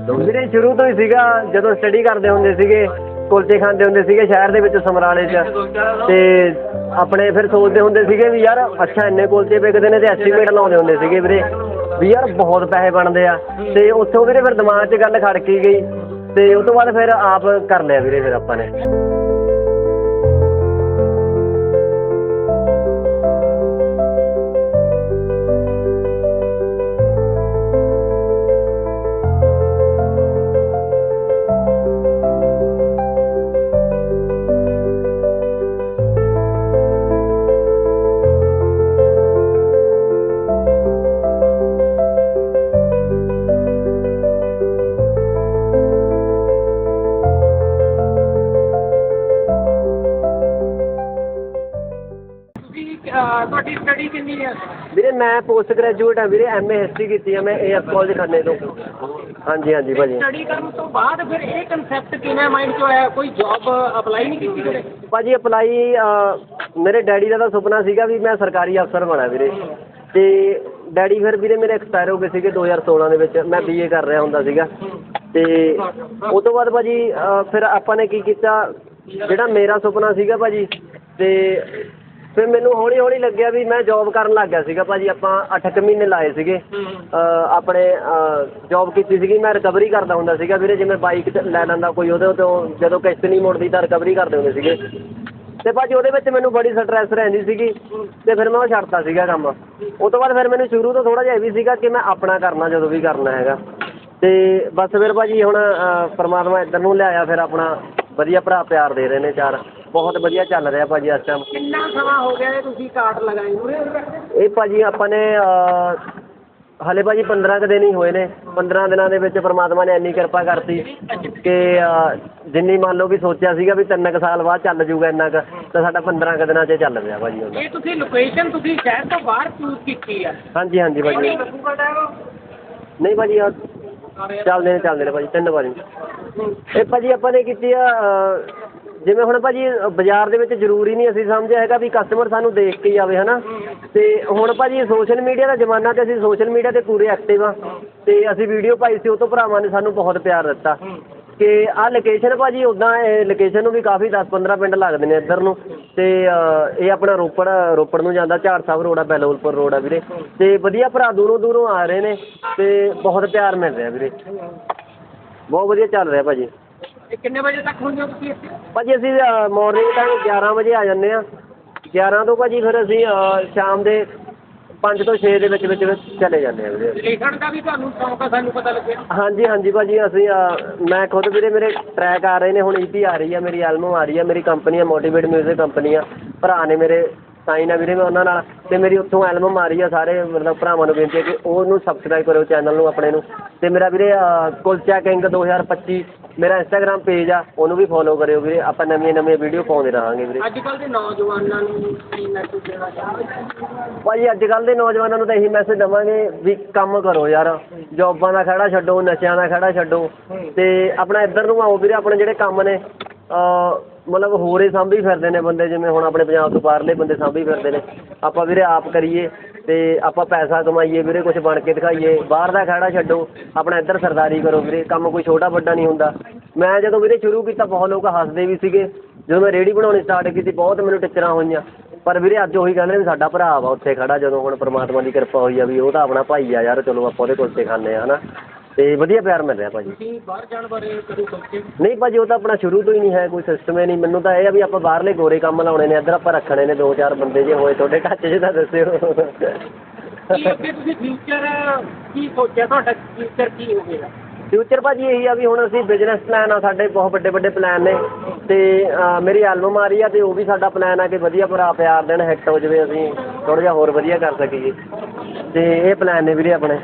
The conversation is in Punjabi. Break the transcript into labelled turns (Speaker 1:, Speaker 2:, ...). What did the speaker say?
Speaker 1: ਵੀਰੇ ਸ਼ੁਰੂ ਤੋਂ ਹੀ ਸੀਗਾ, ਜਦੋਂ ਸਟੱਡੀ ਕਰਦੇ ਹੁੰਦੇ ਸੀਗੇ, ਕੁਲਚੇ ਖਾਂਦੇ ਹੁੰਦੇ ਸੀਗੇ ਸ਼ਹਿਰ ਦੇ ਵਿੱਚ ਸਮਰਾਲੇ 'ਚ। ਤੇ ਆਪਣੇ ਫਿਰ ਸੋਚਦੇ ਹੁੰਦੇ ਸੀਗੇ ਵੀ ਯਾਰ ਅੱਛਾ, ਇੰਨੇ ਕੁਲਚੇ ਵਿਕਦੇ ਨੇ ਤੇ ਐਸਟੀਮੇਟ ਲਾਉਂਦੇ ਹੁੰਦੇ ਸੀਗੇ ਵੀਰੇ। ਵੀ ਯਾਰ ਬਹੁਤ ਪੈਸੇ ਬਣਦੇ ਆ। ਤੇ ਉੱਥੋਂ ਵੀਰੇ ਫਿਰ ਦਿਮਾਗ 'ਚ ਗੱਲ ਖੜਕੀ ਗਈ। ਤੇ ਉਸ ਤੋਂ ਬਾਅਦ ਫਿਰ ਆਪ ਕਰ ਲਿਆ ਵੀਰੇ ਫਿਰ ਆਪਾਂ ਨੇ।
Speaker 2: ਤੁਹਾਡੀ ਸਟੱਡੀ ਕਿੰਨੀ ਹੈ?
Speaker 1: ਵੀਰੇ ਮੈਂ ਪੋਸਟ ਗ੍ਰੈਜੂਏਟ ਹਾਂ ਵੀਰੇ ਐਮਏ ਹਿਸਟਰੀ ਕੀਤੀ ਆ ਮੈਂ ਏਐਫ ਕਾਲਜ ਖੰਨੇ ਤੋਂ। ਹਾਂਜੀ ਹਾਂਜੀ ਭਾਜੀ।
Speaker 2: ਸਟੱਡੀ ਕਰਨ ਤੋਂ ਬਾਅਦ ਫਿਰ ਇਹ ਕਨਸੈਪਟ ਕਿਵੇਂ ਮਾਈਂਡ 'ਚ ਆਇਆ? ਕੋਈ ਜੌਬ ਅਪਲਾਈ ਨਹੀਂ ਕੀਤੀ ਫਿਰ
Speaker 1: ਭਾਜੀ ਅਪਲਾਈ ਮੇਰੇ ਡੈਡੀ ਦਾ ਤਾਂ ਸੁਪਨਾ ਸੀਗਾ ਵੀ ਮੈਂ ਸਰਕਾਰੀ ਅਫਸਰ ਬਣਾ ਵੀਰੇ। ਤੇ ਡੈਡੀ ਫਿਰ ਵੀਰੇ ਮੇਰੇ ਐਕਸਪਾਇਰ ਹੋ ਗਏ ਸੀਗੇ 2016 ਦੇ ਵਿੱਚ। ਮੈਂ ਬੀਏ ਕਰ ਰਿਹਾ ਹੁੰਦਾ ਸੀਗਾ। ਤੇ ਉਸ ਤੋਂ ਬਾਅਦ ਭਾਜੀ ਫਿਰ ਆਪਾਂ ਨੇ ਕੀ ਕੀਤਾ? ਜਿਹੜਾ ਮੇਰਾ ਸੁਪਨਾ ਸੀਗਾ ਭਾਜੀ ਤੇ ਫਿਰ ਮੈਨੂੰ ਹੌਲੀ ਹੌਲੀ ਲੱਗਿਆ ਵੀ ਮੈਂ ਜੌਬ ਕਰਨ ਲੱਗ ਗਿਆ ਸੀਗਾ ਭਾਜੀ ਆਪਾਂ 8 ਮਹੀਨੇ ਲਾਏ ਸੀਗੇ। ਆਪਣੇ ਜੌਬ ਕੀਤੀ ਸੀਗੀ ਮੈਂ ਰਿਕਵਰੀ ਕਰਦਾ ਹੁੰਦਾ ਸੀਗਾ ਵੀਰੇ ਜਿਵੇਂ ਬਾਈਕ ਲੈ ਲੈਂਦਾ ਕੋਈ ਉਹਦੇ ਤੋਂ ਜਦੋਂ ਕਿਸ਼ਤ ਨਹੀਂ ਮੁੜਦੀ ਤਾਂ ਰਿਕਵਰੀ ਕਰਦੇ ਹੁੰਦੇ ਸੀਗੇ। ਤੇ ਭਾਜੀ ਉਹਦੇ ਵਿੱਚ ਮੈਨੂੰ ਬੜੀ ਸਟ੍ਰੈਸ ਰਹਿੰਦੀ ਸੀਗੀ ਤੇ ਫਿਰ ਮੈਂ ਉਹ ਛੱਡਤਾ ਸੀਗਾ ਕੰਮ। ਉਹ ਤੋਂ ਬਾਅਦ ਫਿਰ ਮੈਨੂੰ ਸ਼ੁਰੂ ਤੋਂ ਥੋੜਾ ਜਿਹਾ ਇਹ ਵੀ ਸੀਗਾ ਕਿ ਮੈਂ ਆਪਣਾ ਕਰਨਾ ਜਦੋਂ ਵੀ ਕਰਨਾ ਹੈਗਾ। ਤੇ ਬਸ ਫਿਰ ਭਾਜੀ ਹੁਣ ਪ੍ਰਮਾਤਮਾ ਇੱਧਰ ਨੂੰ ਲਿਆਇਆ ਫਿਰ ਆਪਣਾ ਵਧੀਆ ਭਰਾ ਪਿਆਰ ਦੇ ਰਹੇ ਨੇ ਚਾਰ। ਬਹੁਤ ਵਧੀਆ ਚੱਲ ਰਿਹਾ ਭਾਜੀ ਇਸ ਟਾਈਮ
Speaker 2: ਕਿੰਨਾ ਸਮਾਂ ਹੋ ਗਿਆ ਇਹ ਤੁਸੀਂ ਕਾਰਡ ਲਗਾਏ ਨੂੰ?
Speaker 1: ਇਹ ਭਾਜੀ ਆਪਾਂ ਨੇ ਹਲੇ ਭਾਜੀ 15 ਕੁ ਦਿਨ ਹੀ ਹੋਏ ਨੇ। 15 ਦਿਨਾਂ ਦੇ ਵਿੱਚ ਪ੍ਰਮਾਤਮਾ ਨੇ ਇੰਨੀ ਕਿਰਪਾ ਕਰਤੀ ਕਿ ਜਿੰਨੀ ਮੰਨ ਲਓ ਵੀ ਸੋਚਿਆ ਸੀਗਾ ਵੀ ਤਿੰਨ ਕੁ ਸਾਲ ਬਾਅਦ ਚੱਲ ਜੂਗਾ ਇੰਨਾ ਕੁ ਤਾਂ ਸਾਡਾ 15 ਕੁ ਦਿਨਾਂ 'ਚ ਚੱਲ ਪਿਆ ਭਾਜੀ ਹੁਣ
Speaker 2: ਇਹ ਤੁਸੀਂ ਲੋਕੇਸ਼ਨ ਤੁਸੀਂ ਸ਼ਹਿਰ ਤੋਂ ਬਾਹਰ ਚੂਜ਼ ਕੀਤੀ ਹੈ
Speaker 1: ਹਾਂਜੀ ਹਾਂਜੀ ਭਾਜੀ। ਨਹੀਂ ਭਾਜੀ ਚੱਲਦੇ ਨੇ ਚੱਲਦੇ ਨੇ ਭਾਜੀ ਤਿੰਨ ਵਾਰੀ। ਇਹ ਭਾਜੀ ਆਪਾਂ ਨੇ ਕੀਤੀ ਆ ਜਿਵੇਂ ਹੁਣ ਭਾਅ ਜੀ ਬਾਜ਼ਾਰ ਦੇ ਵਿੱਚ ਜ਼ਰੂਰੀ ਨਹੀਂ ਅਸੀਂ ਸਮਝਿਆ ਹੈਗਾ ਵੀ ਕਸਟਮਰ ਸਾਨੂੰ ਦੇਖ ਕੇ ਹੀ ਆਵੇ ਹੈ ਨਾ ਤੇ ਹੁਣ ਭਾਅ ਜੀ ਸੋਸ਼ਲ ਮੀਡੀਆ ਦਾ ਜ਼ਮਾਨਾ ਤੇ ਅਸੀਂ ਸੋਸ਼ਲ ਮੀਡੀਆ ਤੇ ਪੂਰੇ ਐਕਟਿਵ ਹਾਂ ਅਤੇ ਅਸੀਂ ਵੀਡੀਓ ਪਾਈ ਸੀ, ਉਹ ਤੋਂ ਭਰਾਵਾਂ ਨੇ ਸਾਨੂੰ ਬਹੁਤ ਪਿਆਰ ਦਿੱਤਾ। ਕਿ ਆਹ ਲੋਕੇਸ਼ਨ ਭਾਜੀ ਉੱਦਾਂ ਇਹ ਲੋਕੇਸ਼ਨ ਨੂੰ ਵੀ ਕਾਫੀ 10-15 ਪਿੰਡ ਲੱਗਦੇ ਨੇ ਇੱਧਰ ਨੂੰ। ਤੇ ਇਹ ਆਪਣਾ ਰੋਪੜ ਰੋਪੜ ਨੂੰ ਜਾਂਦਾ, ਝਾੜ ਸਾਹਿਬ ਰੋਡ ਆ, ਬੈਲੋਲਪੁਰ ਰੋਡ ਆ ਵੀਰੇ। ਤੇ ਵਧੀਆ ਭਰਾ ਦੂਰੋਂ ਦੂਰੋਂ ਆ ਰਹੇ ਨੇ ਤੇ ਬਹੁਤ ਪਿਆਰ ਮਿਲ ਰਿਹਾ ਵੀਰੇ। ਬਹੁਤ ਵਧੀਆ ਚੱਲ ਰਿਹਾ ਭਾਅ
Speaker 2: ਜੀ ਕਿੰਨੇ ਵਜੇ ਤੱਕ ਹੁੰਦੇ ਹੋ ਤੁਸੀਂ ਇੱਥੇ?
Speaker 1: ਭਾਜੀ ਅਸੀਂ ਮਾਰਨਿੰਗ ਟਾਈਮ 11 ਵਜੇ ਆ ਜਾਂਦੇ ਆ 11 ਤੋਂ ਭਾਜੀ ਫਿਰ ਅਸੀਂ ਸ਼ਾਮ ਦੇ 5 ਤੋਂ 6 ਦੇ ਵਿੱਚ ਵਿੱਚ ਚਲੇ ਜਾਂਦੇ ਆ ਵੀਰੇ।
Speaker 2: ਲਿਖਣ ਦਾ ਵੀ ਤੁਹਾਨੂੰ ਸ਼ੌਂਕ ਆ ਸਾਨੂੰ ਪਤਾ ਲੱਗਿਆ।
Speaker 1: ਹਾਂਜੀ ਹਾਂਜੀ ਭਾਜੀ ਅਸੀਂ ਮੈਂ ਖੁਦ ਵੀਰੇ ਮੇਰੇ ਟਰੈਕ ਆ ਰਹੇ ਨੇ ਹੁਣ ਈਪੀ ਆ ਰਹੀ ਆ ਮੇਰੀ ਐਲਬਮ ਆ ਰਹੀ ਆ ਮੇਰੀ ਕੰਪਨੀ ਆ ਮੋਟੀਵੇਟ 뮤직 ਕੰਪਨੀ ਆ। ਭਰਾ ਨੇ ਮੇਰੇ ਸਾਈਨ ਆ ਵੀਰੇ ਮੈਂ ਉਹਨਾਂ ਨਾਲ ਤੇ ਮੇਰੀ ਉੱਥੋਂ ਐਲਬਮ ਆ ਰਹੀ ਆ ਸਾਰੇ ਮਤਲਬ ਭਰਾਵਾਂ ਨੂੰ ਬੇਨਤੀ ਹੈ ਕਿ ਉਹਨੂੰ ਸਬਸਕ੍ਰਾਈਬ ਕਰੋ ਚੈਨਲ ਨੂੰ ਆਪਣੇ ਨੂੰ। ਤੇ ਮੇਰਾ ਵੀਰੇ ਕੁਲਚਾ ਕਿੰਗ 2025 ਮੇਰਾ ਇੰਸਟਾਗ੍ਰam ਪੇਜ ਆ ਉਹਨੂੰ ਵੀ ਫੋਲੋ ਕਰਿਓ ਵੀਰੇ। ਆਪਾਂ ਨਵੀਆਂ ਨਵੀਆਂ ਵੀਡੀਓ ਪਾਉਂਦੇ ਰਹਾਂਗੇ ਵੀਰੇ।
Speaker 2: ਅੱਜ ਕੱਲ੍ਹ ਦੇ ਨੌਜਵਾਨਾਂ ਨੂੰ ਕੀ ਮੈਸੇਜ ਦੇਣਾ ਚਾਹੁੰਦੇ
Speaker 1: ਭਾਜੀ ਅੱਜ ਕੱਲ੍ਹ ਦੇ ਨੌਜਵਾਨਾਂ ਨੂੰ ਤਾਂ ਇਹੀ ਮੈਸੇਜ ਦਵਾਂਗੇ ਵੀ ਕੰਮ ਕਰੋ ਯਾਰ। ਜੌਬਾਂ ਦਾ ਖੜਾ ਛੱਡੋ ਨਸ਼ਿਆਂ ਦਾ ਖੜਾ ਛੱਡੋ। ਤੇ ਆਪਣਾ ਇੱਧਰ ਨੂੰ ਆਓ ਵੀਰੇ ਆਪਣੇ ਜਿਹੜੇ ਕੰਮ ਨੇ ਮਤਲਬ ਹੋਰੇ ਸਾਂਭੀ ਫਿਰਦੇ ਨੇ ਬੰਦੇ ਜਿਵੇਂ ਹੁਣ ਆਪਣੇ ਪੰਜਾਬ ਤੋਂ ਬਾਹਰਲੇ ਬੰਦੇ ਸਾਂਭੀ ਫਿਰਦੇ ਨੇ। ਆਪਾਂ ਵੀਰੇ ਆਪ ਕਰੀਏ। ਤੇ ਆਪਾਂ ਪੈਸਾ ਕਮਾਈਏ ਵੀਰੇ, ਕੁਛ ਬਣ ਕੇ ਦਿਖਾਈਏ। ਬਾਹਰ ਦਾ ਖੜਾ ਛੱਡੋ, ਆਪਣਾ ਇੱਧਰ ਸਰਦਾਰੀ ਕਰੋ ਵੀਰੇ। ਕੰਮ ਕੋਈ ਛੋਟਾ ਵੱਡਾ ਨਹੀਂ ਹੁੰਦਾ। ਮੈਂ ਜਦੋਂ ਵੀਰੇ ਸ਼ੁਰੂ ਕੀਤਾ, ਬਹੁਤ ਲੋਕ ਹੱਸਦੇ ਵੀ ਸੀਗੇ। ਜਦੋਂ ਮੈਂ ਰੇਹੜੀ ਬਣਾਉਣੀ ਸਟਾਰਟ ਕੀਤੀ, ਬਹੁਤ ਮੈਨੂੰ ਟਿੱਚਰਾਂ ਹੋਈਆਂ। ਪਰ ਵੀਰੇ ਅੱਜ ਉਹੀ ਕਹਿੰਦੇ ਵੀ ਸਾਡਾ ਭਰਾ ਵਾ ਉੱਥੇ ਖੜਾ, ਜਦੋਂ ਹੁਣ ਪ੍ਰਮਾਤਮਾ ਦੀ ਕਿਰਪਾ ਹੋਈ ਆ ਵੀ ਉਹ ਤਾਂ ਆਪਣਾ ਭਾਈ ਆ ਯਾਰ, ਚਲੋ ਆਪਾਂ ਉਹਦੇ ਕੋਲ ਤੇ ਖਾਂਦੇ ਆ, ਹਨਾ? ਤੇ ਵਧੀਆ ਪਿਆਰ ਮਿਲ ਰਿਹਾ ਭਾਜੀ।
Speaker 2: ਤੁਸੀਂ ਬਾਹਰ ਜਾਣ ਬਾਰੇ ਕਦੇ ਸੋਚੇ?
Speaker 1: ਨਹੀਂ ਭਾਜੀ ਉਹ ਤਾਂ ਆਪਣਾ ਸ਼ੁਰੂ ਤੋਂ ਹੀ ਨਹੀਂ ਹੈ ਕੋਈ ਸਿਸਟਮ ਹੀ ਨਹੀਂ। ਮੈਨੂੰ ਤਾਂ ਇਹ ਆ ਵੀ ਆਪਾਂ ਬਾਹਰਲੇ ਗੋਰੇ ਕੰਮ ਲਾਉਣੇ ਨੇ ਇੱਧਰ ਆਪਾਂ ਰੱਖਣੇ ਨੇ ਦੋ ਚਾਰ ਬੰਦੇ ਜੇ ਹੋਏ ਤੁਹਾਡੇ ਟੱਚ 'ਚ ਤਾਂ ਦੱਸਿਓ।
Speaker 2: ਕੀ ਅੱਗੇ ਤੁਸੀਂ ਫਿਊਚਰ ਕੀ ਸੋਚਿਆ? ਤੁਹਾਡਾ ਫਿਊਚਰ ਕੀ ਹੋਵੇਗਾ
Speaker 1: ਫਿਊਚਰ ਭਾਜੀ ਇਹੀ ਆ ਵੀ ਹੁਣ ਅਸੀਂ ਬਿਜ਼ਨਸ ਪਲਾਨ ਆ ਸਾਡੇ ਬਹੁਤ ਵੱਡੇ ਵੱਡੇ ਪਲਾਨ ਨੇ। ਤੇ ਅਹ, ਮੇਰੀ ਐਲਬਮ ਆ ਰਹੀ ਆ ਤੇ ਉਹ ਵੀ ਸਾਡਾ ਪਲਾਨ ਆ ਕਿ ਵਧੀਆ ਭਰਾ ਪਿਆਰ ਦੇਣ ਹਿੱਟ ਹੋ ਜਵੇ ਅਸੀਂ ਥੋੜਾ ਜਿਹਾ ਹੋਰ ਵਧੀਆ ਕਰ ਸਕੀਏ। ਤੇ ਇਹ ਪਲਾਨ ਨੇ ਵੀਰੇ ਆਪਣੇ।